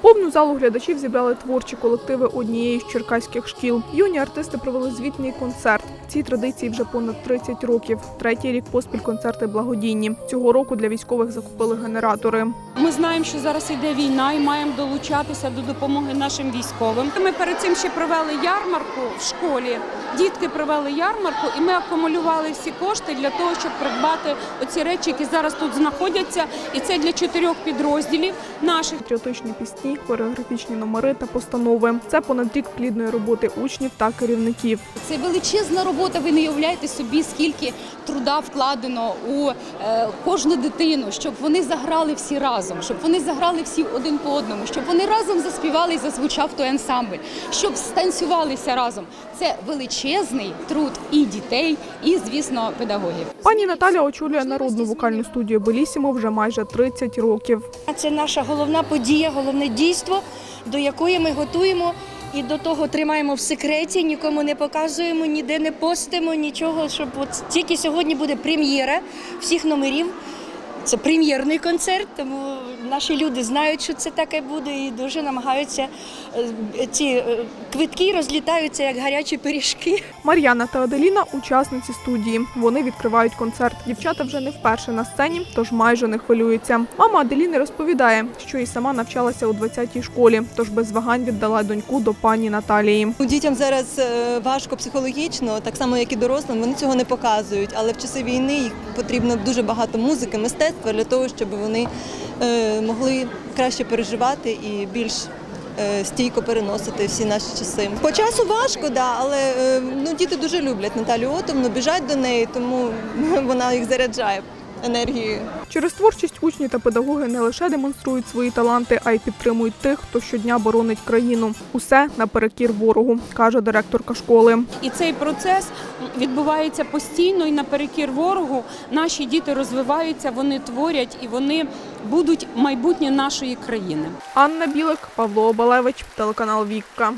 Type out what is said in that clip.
Повну залу глядачів зібрали творчі колективи однієї з черкаських шкіл. Юні артисти провели звітний концерт. Цій традиції вже понад 30 років. Третій рік поспіль концерти благодійні. Цього року для військових закупили генератори. Ми знаємо, що зараз йде війна і маємо долучатися до допомоги нашим військовим. Ми перед цим ще провели ярмарку в школі. Дітки провели ярмарку, і ми акумулювали всі кошти для того, щоб придбати оці речі, які зараз тут знаходяться. І це для чотирьох підрозділів наших. Патріотичні пісні, хореографічні номери та постанови. Це понад рік плідної роботи учнів та керівників. Це величезна робота. Ви не уявляєте собі, скільки труда вкладено у е, кожну дитину, щоб вони заграли всі разом, щоб вони заграли всі один по одному, щоб вони разом заспівали і зазвучав той ансамбль, щоб станцювалися разом. Це величезний труд і дітей, і звісно, педагогів. Пані Наталя очолює народну вокальну студію Белісімо вже майже 30 років. Це наша головна подія, головне дійство, до якої ми готуємо і до того тримаємо в секреті, нікому не показуємо, ніде не постимо, нічого. Щоб от тільки сьогодні буде прем'єра всіх номерів. Це прем'єрний концерт, тому наші люди знають, що це таке буде, і дуже намагаються е, ці е, квитки розлітаються як гарячі пиріжки. Мар'яна та Аделіна учасниці студії. Вони відкривають концерт. Дівчата вже не вперше на сцені, тож майже не хвилюються. Мама Аделіни розповідає, що і сама навчалася у 20-й школі, тож без вагань віддала доньку до пані Наталії. Ну, Дітям зараз е, важко психологічно, так само як і дорослим. Вони цього не показують. Але в часи війни їх потрібно дуже багато музики, мистецтва для того, щоб вони е, могли краще переживати і більш е, стійко переносити всі наші часи. По часу важко, да, але е, ну, діти дуже люблять Наталю Отомну, біжать до неї, тому вона їх заряджає енергією. Через творчість учні та педагоги не лише демонструють свої таланти, а й підтримують тих, хто щодня боронить країну. Усе наперекір ворогу, каже директорка школи. І цей процес відбувається постійно і наперекір ворогу. Наші діти розвиваються, вони творять і вони будуть майбутнє нашої країни. Анна Білик, Павло Обалевич, телеканал Вікка.